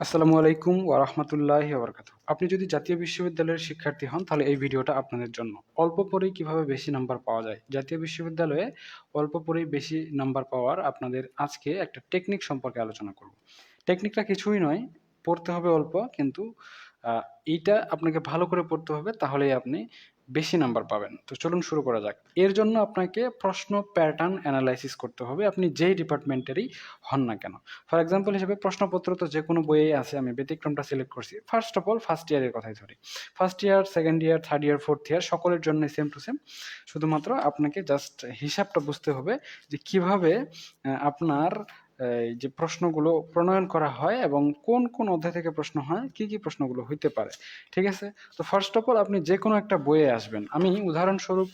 আসসালামু আলাইকুম ওয়া রাহমাতুল্লাহি ওয়া বারাকাতুহু। আপনি যদি জাতীয় বিশ্ববিদ্যালয়ের শিক্ষার্থী হন তাহলে এই ভিডিওটা আপনাদের জন্য। অল্প পরেই কীভাবে বেশি নাম্বার পাওয়া যায়? জাতীয় বিশ্ববিদ্যালয়ে অল্প পরেই বেশি নাম্বার পাওয়ার আপনাদের আজকে একটা টেকনিক সম্পর্কে আলোচনা করব। টেকনিকটা কিছুই নয়, পড়তে হবে অল্প কিন্তু এইটা আপনাকে ভালো করে পড়তে হবে তাহলেই আপনি বেশি নাম্বার পাবেন। তো চলুন শুরু করা যাক। এর জন্য আপনাকে প্রশ্ন প্যাটার্ন অ্যানালাইসিস করতে হবে। আপনি যেই ডিপার্টমেন্টেরই হন না কেন। ফর এক্সাম্পল হিসেবে প্রশ্নপত্র তো যে কোনো বইয়েই আছে। আমি ব্যতিক্রমটা সিলেক্ট করছি। ফার্স্ট অফ অল ফার্স্ট ইয়ারের কথাই ধরি। First year, second year, third year, fourth year সকলের জন্যই সেম টু সেম। শুধুমাত্র আপনাকে জাস্ট হিসাবটা বুঝতে হবে যে কীভাবে আপনার যে প্রশ্নগুলো প্রণয়ন করা হয় এবং কোন, কোন অধ্যায় থেকে প্রশ্ন হয়, কি, কি প্রশ্নগুলো হইতে পারে। ঠিক আছে? তো ফার্স্ট অফ অল আপনি যে কোনো একটা বইয়ে আসবেন। আমি উদাহরণস্বরূপ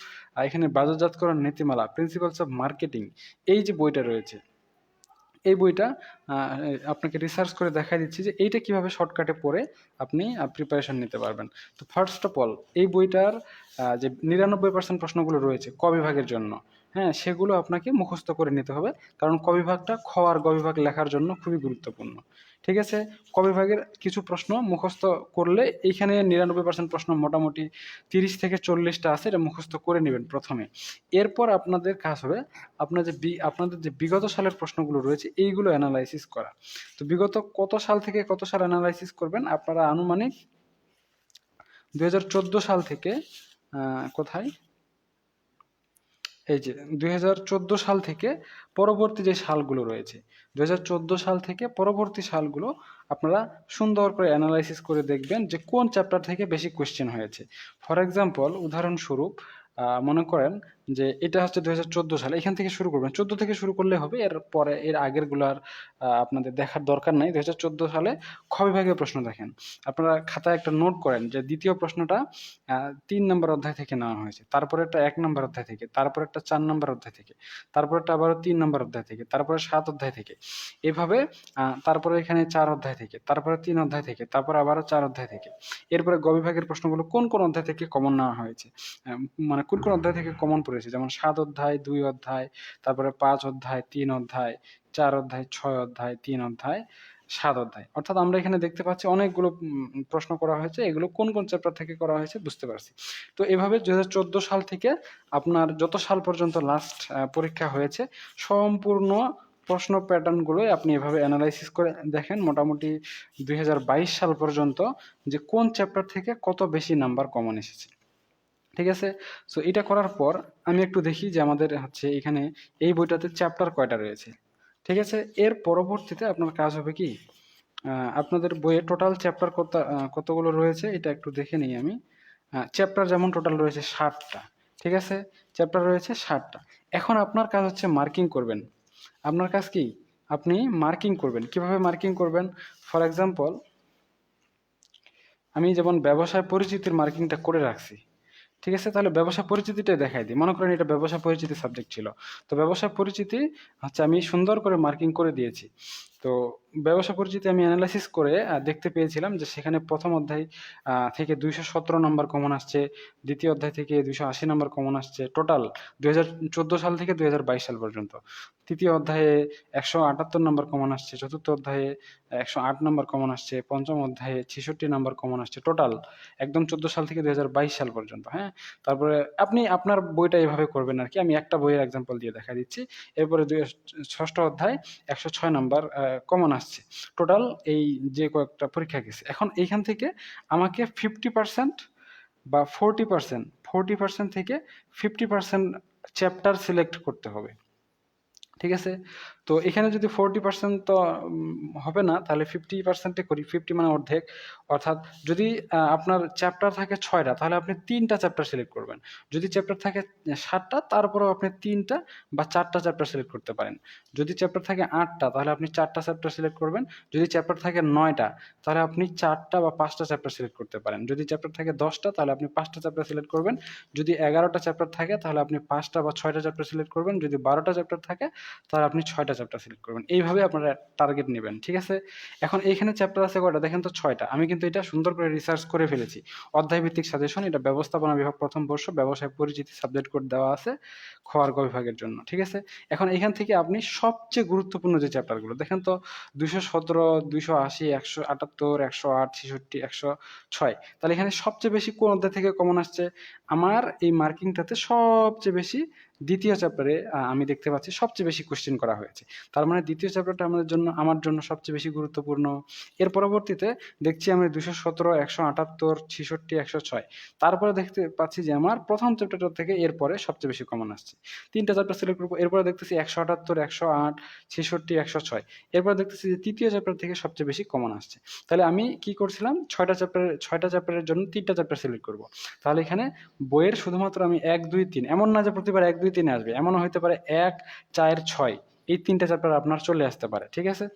এখানে বাজারজাতকরণ নীতিমালা, প্রিন্সিপালস অফ মার্কেটিং এই যে বইটা রয়েছে এই বইটা আপনাকে রিসার্চ করে দেখায় দিচ্ছি যে এইটা কীভাবে শর্টকাটে পড়ে আপনি প্রিপারেশন নিতে পারবেন। তো ফার্স্ট অফ অল এই বইটার যে ৯৯% প্রশ্নগুলো রয়েছে ক বিভাগের জন্য, হ্যাঁ? সেগুলো আপনাকে মুখস্থ করে নিতে হবে। কারণ কবিভাগটা বিভাগটা খ আর গ বিভাগ লেখার জন্য খুবই গুরুত্বপূর্ণ। ঠিক আছে? কবিভাগের কিছু প্রশ্ন মুখস্থ করলে এইখানে ৯৯% প্রশ্ন মোটামুটি ৩০ থেকে ৪০ টা আছে, এটা মুখস্থ করে নেবেন প্রথমে এরপর আপনাদের কাজ হবে আপনার যে বি, আপনাদের যে বিগত সালের প্রশ্নগুলো রয়েছে, এইগুলো এনালাইসিস করা। তো বিগত কত সাল থেকে কত সাল এনালাইসিস করবেন আপনারা আনুমানিক ২০১৪ সাল থেকে কোথায়? এই যে ২০১৪ সাল থেকে পরবর্তী যে সালগুলো রয়েছে, ২০১৪ সাল থেকে পরবর্তী সালগুলো আপনারা সুন্দর করে অ্যানালাইসিস করে দেখবেন যে কোন চ্যাপ্টার থেকে বেশি কোয়েশ্চেন হয়েছে। ফর এক্সাম্পল উদাহরণস্বরূপ মনে করেন যে এটা হচ্ছে ২০১৪ সালে এখান থেকে শুরু করবেন। ১৪ থেকে শুরু করলে হবে। এর পরে এর আগেরগুলার আপনাদের দেখার দরকার নাই। ২০১৪ সালে খ বিভাগের প্রশ্ন দেখেন। আপনারা খাতায় একটা নোট করেন যে দ্বিতীয় প্রশ্নটা ৩ নাম্বার অধ্যায় থেকে নেওয়া হয়েছে। তারপরেরটা ১ নাম্বার অধ্যায় থেকে, তারপরেরটা ৪ নাম্বার অধ্যায় থেকে, তারপরেরটা আবারও ৩ নাম্বার অধ্যায় থেকে, তারপরে সাত অধ্যায় থেকে। এভাবে তারপরে এখানে চার অধ্যায় থেকে, তারপরে তিন অধ্যায় থেকে, তারপরে আবারও চার অধ্যায় থেকে। এরপরে গ বিভাগের প্রশ্নগুলো কোন, কোন অধ্যায় থেকে কমন নেওয়া হয়েছে। মানে কোন, কোন অধ্যায় থেকে কমন পড়েছে। যেমন সাত অধ্যায়, দুই অধ্যায়, তারপরে পাঁচ অধ্যায়, তিন অধ্যায়, চার অধ্যায়, ছয় অধ্যায়, তিন অধ্যায়, সাত অধ্যায়। অর্থাৎ আমরা এখানে দেখতে পাচ্ছি অনেকগুলো প্রশ্ন করা হয়েছে। এগুলো কোন, কোন চ্যাপ্টার থেকে করা হয়েছে বুঝতে পারছি। তো এভাবে ২০১৪ সাল থেকে আপনার যত সাল পর্যন্ত লাস্ট পরীক্ষা হয়েছে সম্পূর্ণ প্রশ্ন প্যাটার্নগুলোই আপনি এভাবে অ্যানালাইসিস করে দেখেন মোটামুটি ২০২২ সাল পর্যন্ত যে কোন চ্যাপ্টার থেকে কত বেশি নাম্বার কমন এসেছে। ঠিক আছে? সো এটা করার পর আমি একটু দেখি যে আমাদের হচ্ছে এখানে এই বইটাতে চ্যাপ্টার কয়টা রয়েছে। ঠিক আছে? এর পরবর্তীতে আপনার কাজ হবে কি? আপনাদের বইয়ে টোটাল চ্যাপ্টার কত কতগুলো রয়েছে এটা একটু দেখে নিই আমি। চ্যাপ্টার যেমন টোটাল রয়েছে ষাটটা ঠিক আছে? চ্যাপ্টার রয়েছে ষাটটা এখন আপনার কাজ হচ্ছে মার্কিং করবেন। আপনার কাজ কি? আপনি মার্কিং করবেন। কীভাবে মার্কিং করবেন? ফর এক্সাম্পল আমি যেমন ব্যবসায় পরিচিতির মার্কিংটা করে রাখছি। ঠিক আছে? তাহলে ব্যবসা পরিচিতিটাই দেখাই দিই। মনে করেন এটা ব্যবসা পরিচিতি সাবজেক্ট ছিল। তো ব্যবসা পরিচিতি হচ্ছে আমি সুন্দর করে মার্কিং করে দিয়েছি। তো ব্যবসা পরিচিতি আমি অ্যানালাইসিস করে দেখতে পেয়েছিলাম যে সেখানে প্রথম অধ্যায় থেকে ২১৭ নম্বর কমন আসছে, দ্বিতীয় অধ্যায় থেকে ২৮০ নম্বর কমন আসছে। টোটাল ২০১৪ সাল থেকে ২০২২ সাল পর্যন্ত। তৃতীয় অধ্যায়ে ১৭৮ নম্বর কমন আসছে, চতুর্থ অধ্যায়ে ১০৮ নম্বর কমন আসছে, পঞ্চম অধ্যায়ে ৬৬ নাম্বার কমন আসছে। টোটাল একদম ১৪ সাল থেকে ২০২২ সাল পর্যন্ত, হ্যাঁ? তারপরে আপনি আপনার বইটা এভাবে করবেন আর কি আমি একটা বইয়ের এক্সাম্পল দিয়ে দেখা দিচ্ছি। এরপরে দুই ষষ্ঠ অধ্যায় ১০৬ নাম্বার আ কমন আসছে। টোটাল এই যে কয়েকটা পরীক্ষা গেছে। এখন এইখান থেকে আমাকে 50% বা 40%, 40% থেকে 50% চ্যাপ্টার সিলেক্ট করতে হবে। ঠিক আছে? তো এখানে যদি 40% তো হবে না, তাহলে ফিফটি পার্সেন্টে করি। 50 মানে অর্ধেক। অর্থাৎ যদি আপনার চ্যাপ্টার থাকে ছয়টা, তাহলে আপনি তিনটা চ্যাপ্টার সিলেক্ট করবেন। যদি চ্যাপ্টার থাকে ৭ টা তারপরেও আপনি ৩ টা বা চারটা চ্যাপ্টার সিলেক্ট করতে পারেন। যদি চ্যাপ্টার থাকে আটটা, তাহলে আপনি চারটা চ্যাপ্টার সিলেক্ট করবেন। যদি চ্যাপ্টার থাকে নয়টা, তাহলে আপনি চারটা বা পাঁচটা চ্যাপ্টার সিলেক্ট করতে পারেন। যদি চ্যাপ্টার থাকে দশটা, তাহলে আপনি পাঁচটা চ্যাপ্টার সিলেক্ট করবেন। যদি এগারোটা চ্যাপ্টার থাকে, তাহলে আপনি পাঁচটা বা ছয়টা চ্যাপ্টার সিলেক্ট করবেন। যদি বারোটা চ্যাপ্টার থাকে, তাহলে আপনি ৬ টা চ্যাপ্টার সিলেক্ট করবেন। এইভাবে আপনারা টার্গেট নেবেন, ঠিক আছে? এখন এইখানে চ্যাপ্টার আছে কয়টা? দেখেন তো ছয়টা। আমি কিন্তু এটা সুন্দর করে রিসার্চ করে ফেলেছি। অধ্যায় ভিত্তিক সাজেশন এটা ব্যবস্থাপনা বিভাগ প্রথম বর্ষ, ব্যবসায় পরিচিতি সাবজেক্ট কোড দেওয়া আছে খোয়ার গ বিভাগের জন্য, ঠিক আছে? এখন এখান থেকে আপনি সবচেয়ে গুরুত্বপূর্ণ যে চ্যাপ্টারগুলো দেখেন তো দুইশো সতেরো, দুইশো আশি, একশো আটাত্তর, একশো আট, ছেষট্টি, একশো ছয়। তাহলে এখানে সবচেয়ে বেশি কোন অধ্যায় থেকে কমন আসছে? আমার এই মার্কিংটাতে সবচেয়ে বেশি দ্বিতীয় চ্যাপ্টারে আমি দেখতে পাচ্ছি সবচেয়ে বেশি কোশ্চেন করা হয়েছে। তার মানে দ্বিতীয় চ্যাপ্টারটা আমাদের জন্য, আমার জন্য সবচেয়ে বেশি গুরুত্বপূর্ণ। এর পরবর্তীতে দেখছি আমি দুশো সতেরো, একশো আটাত্তর, ছেষট্টি, একশো ছয়। তারপরে দেখতে পাচ্ছি যে আমার প্রথম চ্যাপ্টারটা থেকে এরপরে সবচেয়ে বেশি কমন আসছে। তিনটা চ্যাপ্টার সিলেক্ট করব, এরপরে দেখতেছি একশো আটাত্তর, একশো আট, ছেষট্টি, একশো ছয়। এরপরে দেখতেছি যে তৃতীয় চ্যাপ্টার থেকে সবচেয়ে বেশি কমন আসছে। তাহলে আমি কি করছিলাম? ছয়টা চ্যাপ্টারের ছয়টা চ্যাপ্টারের জন্য তিনটা চ্যাপ্টার সিলেক্ট করব। তাহলে এখানে বইয়ের শুধুমাত্র আমি এক, দুই, তিন, এমন না যে প্রতিবার এক, দুই, তিন আসবে এমন হইতে পারে এক, চার, ছয়, এই তিনটা চ্যাপ্টার আপনার চলে আসতে পারে, ঠিক আছে?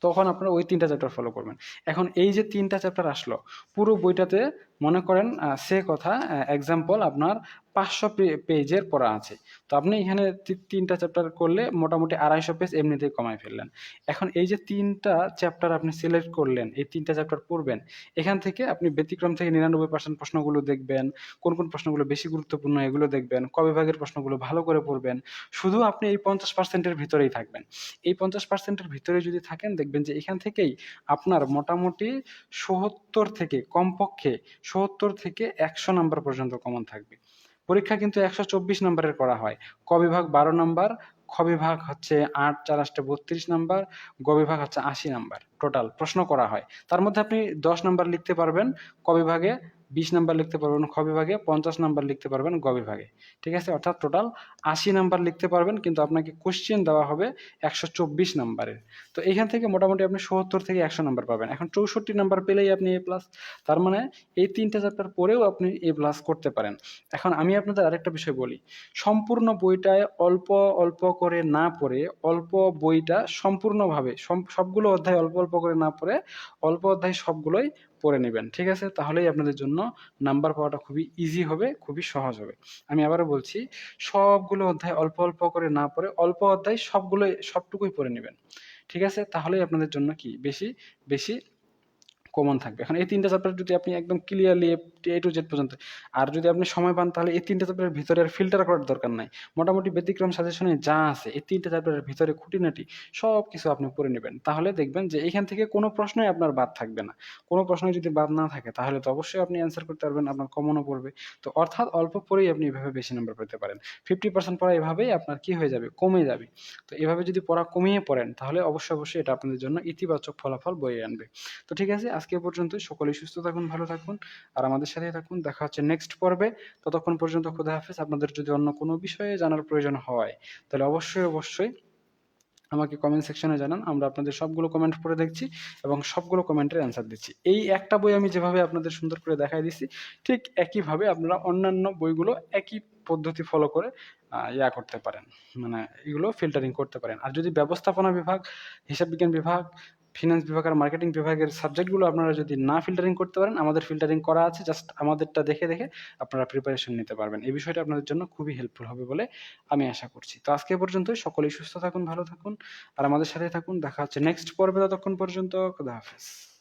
তখন আপনারা ওই তিনটা চ্যাপ্টার ফলো করবেন। এখন এই যে তিনটা চ্যাপ্টার আসলো, পুরো বইটাতে মনে করেন সে কথা এক্সাম্পল আপনার পাঁচশো পেজের পড়া আছে। তো আপনি এখানে তিনটা চ্যাপ্টার করলে মোটামুটি আড়াইশো পেজ এমনিতেই কমাই ফেললেন। এখন এই যে তিনটা চ্যাপ্টার আপনি সিলেক্ট করলেন, এই তিনটা চ্যাপ্টার পড়বেন, এখান থেকে আপনি ব্যতিক্রম থেকে নিরানব্বই পার্সেন্ট প্রশ্নগুলো দেখবেন, কোন কোন প্রশ্নগুলো বেশি গুরুত্বপূর্ণ এগুলো দেখবেন, ক বিভাগের প্রশ্নগুলো ভালো করে পড়বেন, শুধু আপনি এই পঞ্চাশ পার্সেন্টের ভিতরেই থাকবেন। এই পঞ্চাশ পার্সেন্টের ভিতরে যদি থাকেন, দেখবেন যে এখান থেকেই আপনার মোটামুটি সত্তর থেকে কমপক্ষে সত্তর থেকে একশো নাম্বার পর্যন্ত কমন থাকবে। পরীক্ষা কিন্তু একশো চব্বিশ নাম্বারের করা হয়। ক বিভাগ বারো নাম্বার, খ বিভাগ হচ্ছে আট, চার আটটা বত্রিশ নাম্বার, গ বিভাগ হচ্ছে আশি নাম্বার। টোটাল প্রশ্ন করা হয়। তার মধ্যে আপনি দশ নাম্বার লিখতে পারবেন। ক বিভাগে বিশ নাম্বার লিখতে পারবেন খ বিভাগে, পঞ্চাশ নাম্বার লিখতে পারবেন গ বিভাগে। ঠিক আছে? অর্থাৎ টোটাল আশি নাম্বার লিখতে পারবেন, কিন্তু আপনাকে কোশ্চেন দেওয়া হবে একশো চব্বিশ নাম্বারের। তো এখান থেকে মোটামুটি আপনি সত্তর থেকে একশো নাম্বার পাবেন। এখন চৌষট্টি নাম্বার পেলেই আপনি এ প্লাস তার মানে এই তিনটা চ্যাপ্টার পরেও আপনি এ প্লাস করতে পারেন। এখন আমি আপনাদের আরেকটা বিষয় বলি, সম্পূর্ণ বইটায় অল্প অল্প করে না পড়ে, অল্প বইটা সম্পূর্ণভাবে সবগুলো অধ্যায় অল্প অল্প করে না পড়ে, অল্প অধ্যায় সবগুলোই পড়ে নেবেন, ঠিক আছে? তাহলেই আপনাদের জন্য নাম্বার পাওয়াটা খুবই ইজি হবে, খুবই সহজ হবে। আমি আবারও বলছি, সবগুলো অধ্যায় অল্প অল্প করে না পড়ে অল্প অধ্যায় সবগুলোই, সবটুকুই পড়ে নেবেন, ঠিক আছে? তাহলেই আপনাদের জন্য কি? বেশি বেশি কমন থাকবে। এখন এই তিনটা চ্যাপ্টার যদি আপনি একদম ক্লিয়ারলি এ টু জেড পর্যন্ত, আর যদি আপনি সময় পান, তাহলে এই তিনটা চ্যাপ্টারের ভিতরে আর ফিল্টার করার দরকার নাই। মোটামুটি ব্যতিক্রম সাজেশনে যা আছে, এই তিনটা চ্যাপ্টারের ভিতরে খুঁটিনাটি সব কিছু আপনি পড়ে নেবেন। তাহলে দেখবেন যে এখান থেকে কোনো প্রশ্নই আপনার বাদ থাকবে না। কোনো প্রশ্ন যদি বাদ না থাকে, তাহলে তো অবশ্যই আপনি অ্যান্সার করতে পারবেন, আপনার কমনও পড়বে। তো অর্থাৎ অল্প পরেই আপনি এভাবে বেশি নাম্বার পেতে পারেন। ফিফটি পার্সেন্ট পড়া এভাবেই আপনার কি হয়ে যাবে? কমে যাবে। তো এভাবে যদি পড়া কমিয়ে পড়েন, তাহলে অবশ্যই অবশ্যই এটা আপনাদের জন্য ইতিবাচক ফলাফল বয়ে আনবে। তো ঠিক আছে আজকে পর্যন্ত সকলেই সুস্থ থাকুন, ভালো থাকুন, আর আমাদের সাথে থাকুন। দেখা হচ্ছে নেক্সট পর্বে। ততক্ষণ পর্যন্ত খুদা হাফেজ। আপনাদের যদি অন্য কোনো বিষয়ে জানার প্রয়োজন হয়, তাহলে অবশ্যই অবশ্যই আমাকে কমেন্ট সেকশনে জানান। আমরা আপনাদের সবগুলো কমেন্ট পড়ে দেখছি এবং সবগুলো কমেন্টের অ্যান্সার দিচ্ছি। এই একটা বই আমি যেভাবে আপনাদের সুন্দর করে দেখাই দিচ্ছি ঠিক একইভাবে আপনারা অন্যান্য বইগুলো একই পদ্ধতি ফলো করে ইয়া করতে পারেন। মানে এগুলো ফিল্টারিং করতে পারেন। আর যদি ব্যবস্থাপনা বিভাগ, হিসাব বিজ্ঞান বিভাগ ফিনান্স বিভাগ আর মার্কেটিং বিভাগের সাবজেক্টগুলো আপনারা যদি না ফিল্টারিং করতে পারেন, আমাদের ফিল্টারিং করা আছে জাস্ট আমাদেরটা দেখে দেখে আপনারা প্রিপারেশন নিতে পারবেন। এই বিষয়টা আপনাদের জন্য খুবই হেল্পফুল হবে বলে আমি আশা করছি। তো আজকে পর্যন্তই, সকলেই সুস্থ থাকুন, ভালো থাকুন, আর আমাদের সাথে থাকুন। দেখা হচ্ছে নেক্সট পর্বে, ততক্ষণ পর্যন্ত, খুদা হাফেজ।